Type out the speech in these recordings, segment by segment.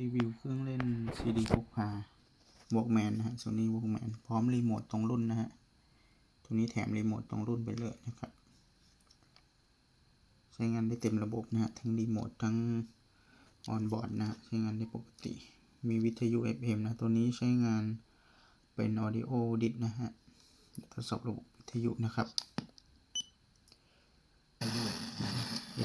รีวิวเครื่องเล่น CD พกพาวอล์กแมนนะฮะ Sony Walkman พร้อมรีโมทตรงรุ่นนะฮะ ตัวนี้แถมรีโมทตรงรุ่นไปเลยนะครับ ใช้งานได้เต็มระบบนะฮะ ทั้งรีโมททั้งออนบอร์ดนะฮะใช้งานได้ปกติ มีวิทยุ FM นะ ตัวนี้ใช้งานเป็น Audio Dit นะฮะทดสอบระบบวิทยุนะครับ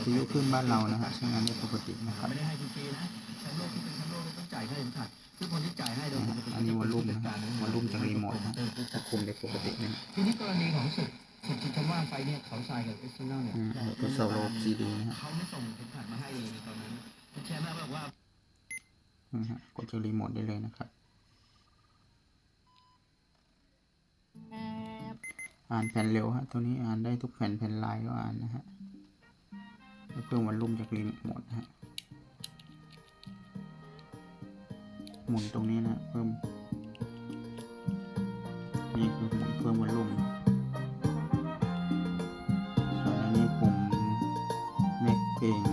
วิทยุขึ้นบ้านเรานะฮะใช้งานได้ปกตินะครับไม่ได้ให้ฟรีๆนะแชมป์โลกที่เป็นแชมป์โลกต้องจ่ายค่าเข็มขัดซึ่งคนที่จ่ายให้โดยปกติอันนี้วอลลุ่มนะฮะวอลลุ่มจากรีโมทนะควบคุมได้ปกตินะฮะทีนี้กรณีของสุดสุดที่คำว่าไฟเนี่ยเขาทรายกับเอสซินอลเนี่ยอืมทดสอบระบบ CD นะฮะเขาไม่ส่งเข็มขัดมาให้เลยในตอนนั้นแชมป์บอกว่านะฮะกดจากรีโมทได้เลยนะครับอ่านแผ่นเร็วฮะตัวนี้อ่านได้ทุกแผ่นแผ่นลายก็อ่านนะฮะแล้วเพิ่มวันลุ่มจากรีโมดนะฮะหมุนตรงนี้นะเพิ่มนี่คือหมุนเพิ่มวันลุ่มส่วนอันนี้ผมเมกเพลง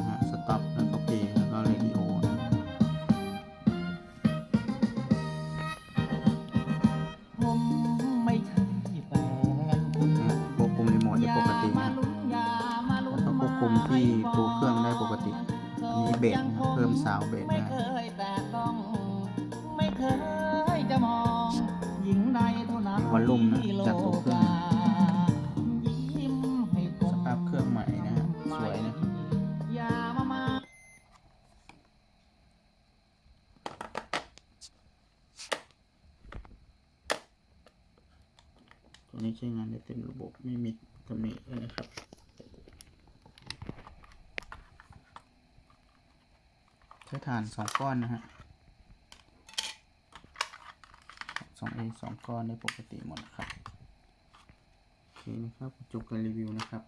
ควบคุมที่ตัวเครื่องได้ปกติอันนี้เบสนะครับเพิ่มซาวด์เบสไม่นะเคยแต่ต้องไม่เคยจะมองหญิงใดเท่านั้นวอลลุ่มนะจากตัวเครื่องยิ้มให้ผสมภาพเครื่องใหม่นะฮะสวยนะอย่ามามาตัวนี้ใช้งานได้เต็มระบบไม่มีตำหนิเลยนะครับ ใช้ฐานสองก้อนนะฮะสองเอสองก้อนในปกติหมดครับ โอเคนะครับจบการรีวิวนะครับ